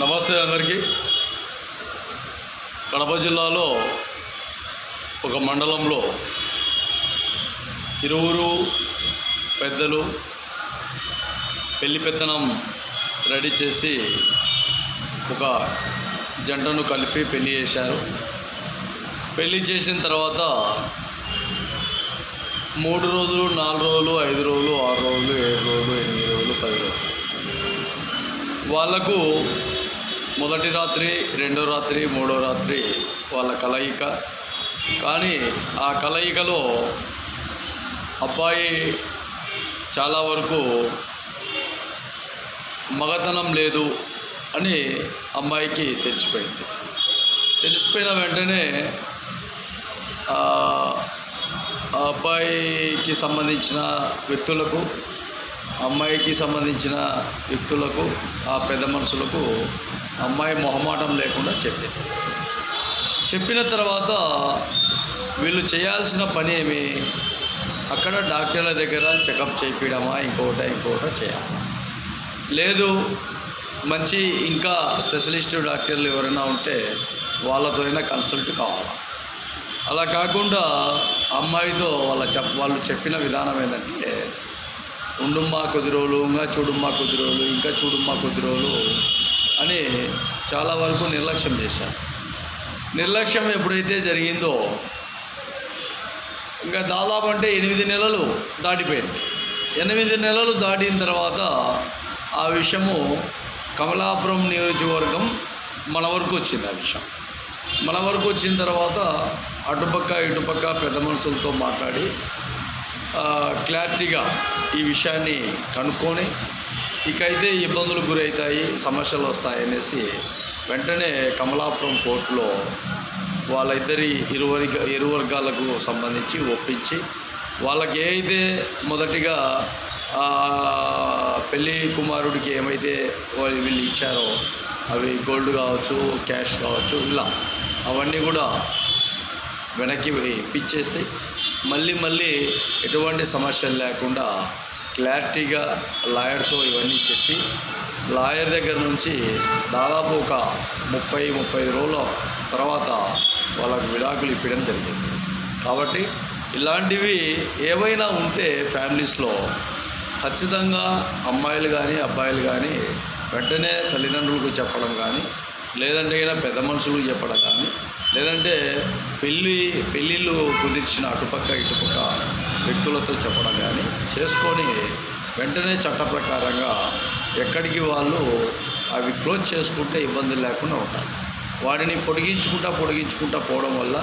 నమస్తే అందరికీ. కడప జిల్లాలో ఒక మండలంలో ఇరువురు పెద్దలు పెళ్ళి పెత్తనం రెడీ చేసి ఒక జంటను కలిపి పెళ్ళి చేశారు. పెళ్ళి చేసిన తర్వాత మూడు రోజులు నాలుగు రోజులు ఐదు రోజులు ఆరు రోజులు ఏడు రోజులు ఎనిమిది రోజులు పది రోజులు. వాళ్ళకు మొదటి రాత్రి రెండో రాత్రి మూడో రాత్రి వాళ్ళ కలయిక. కానీ ఆ కలయికలో అబ్బాయి చాలా వరకు మగతనం లేదు అని అమ్మాయికి తెలిసిపోయింది. తెలిసిపోయిన వెంటనే ఆ అబ్బాయికి సంబంధించిన వ్యక్తులకు అమ్మాయికి సంబంధించిన వ్యక్తులకు ఆ పెద్ద మనుషులకు అమ్మాయి మొహమాటం లేకుండా చెప్పింది. చెప్పిన తర్వాత వీళ్ళు చేయాల్సిన పని ఏమి? అక్కడ డాక్టర్ల దగ్గర చెకప్ చేయించడమా ఇంకొకట ఇంకొకట చేయాలి. లేదు మంచి ఇంకా స్పెషలిస్ట్ డాక్టర్లు ఎవరైనా ఉంటే వాళ్ళతో అయినా కన్సల్ట్ కావాలి? అలా కాకుండా అమ్మాయితో వాళ్ళ చెప్ వాళ్ళు చెప్పిన విధానం ఏంటంటే ఉండుమ్మా కొద్ది రోజులు ఇంకా చూడుమ్మా కొద్ది రోజులు ఇంకా చూడుమ్మా కొద్ది రోజులు అని చాలా వరకు నిర్లక్ష్యం చేశారు. నిర్లక్ష్యం ఎప్పుడైతే జరిగిందో ఇంకా దాదాపు అంటే ఎనిమిది నెలలు దాటిపోయింది. ఎనిమిది నెలలు దాటిన తర్వాత ఆ విషయము కమలాపురం నియోజకవర్గం మన వరకు వచ్చింది ఆ విషయం. మన వరకు వచ్చిన తర్వాత అటుపక్క ఇటుపక్క పెద్ద మనుషులతో మాట్లాడి క్లారిటీగా ఈ విషయాన్ని కనుక్కొని ఇకైతే ఇబ్బందులు గురవుతాయి సమస్యలు వస్తాయి అనేసి వెంటనే కమలాపురం కోర్టులో వాళ్ళిద్దరి ఇరువరి ఇరు వర్గాలకు సంబంధించి ఒప్పించి వాళ్ళకి ఏదైతే మొదటిగా పెళ్ళి కుమారుడికి ఏమైతే వాళ్ళు వీళ్ళు ఇచ్చారో అవి గోల్డ్ కావచ్చు క్యాష్ కావచ్చు ఇలా అవన్నీ కూడా వెనక్కి ఇప్పించేసి మళ్ళీ మళ్ళీ ఎటువంటి సమస్యలు లేకుండా క్లారిటీగా లాయర్తో ఇవన్నీ చెప్పి లాయర్ దగ్గర నుంచి దాదాపు ఒక ముప్పై ముప్పై రోజుల తర్వాత వాళ్ళకు విడాకులు ఇప్పడం జరిగింది. కాబట్టి ఇలాంటివి ఏవైనా ఉంటే ఫ్యామిలీస్లో ఖచ్చితంగా అమ్మాయిలు కానీ అబ్బాయిలు కానీ వెంటనే తల్లిదండ్రులకు చెప్పడం కానీ లేదంటే అయినా పెద్ద మనుషులకు చెప్పడం కానీ లేదంటే పెళ్ళి పెళ్ళిళ్ళు కుదిర్చిన అటుపక్క ఇటుపక్క వ్యక్తులతో చెప్పడం కానీ చేసుకొని వెంటనే చట్ట ప్రకారంగా ఎక్కడికి వాళ్ళు అవి క్లోజ్ చేసుకుంటే ఇబ్బందులు లేకుండా ఉంటారు వాటిని పొడిగించుకుంటా పొడిగించుకుంటా పోవడం వల్ల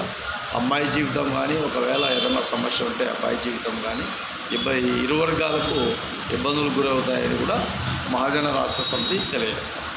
అమ్మాయి జీవితం కానీ ఒకవేళ ఏదైనా సమస్య ఉంటే అబ్బాయి జీవితం కానీ ఇబ్బంది ఇరు వర్గాలకు ఇబ్బందులు గురవుతాయని కూడా మహాజన రాష్ట్ర సమితి తెలియజేస్తాం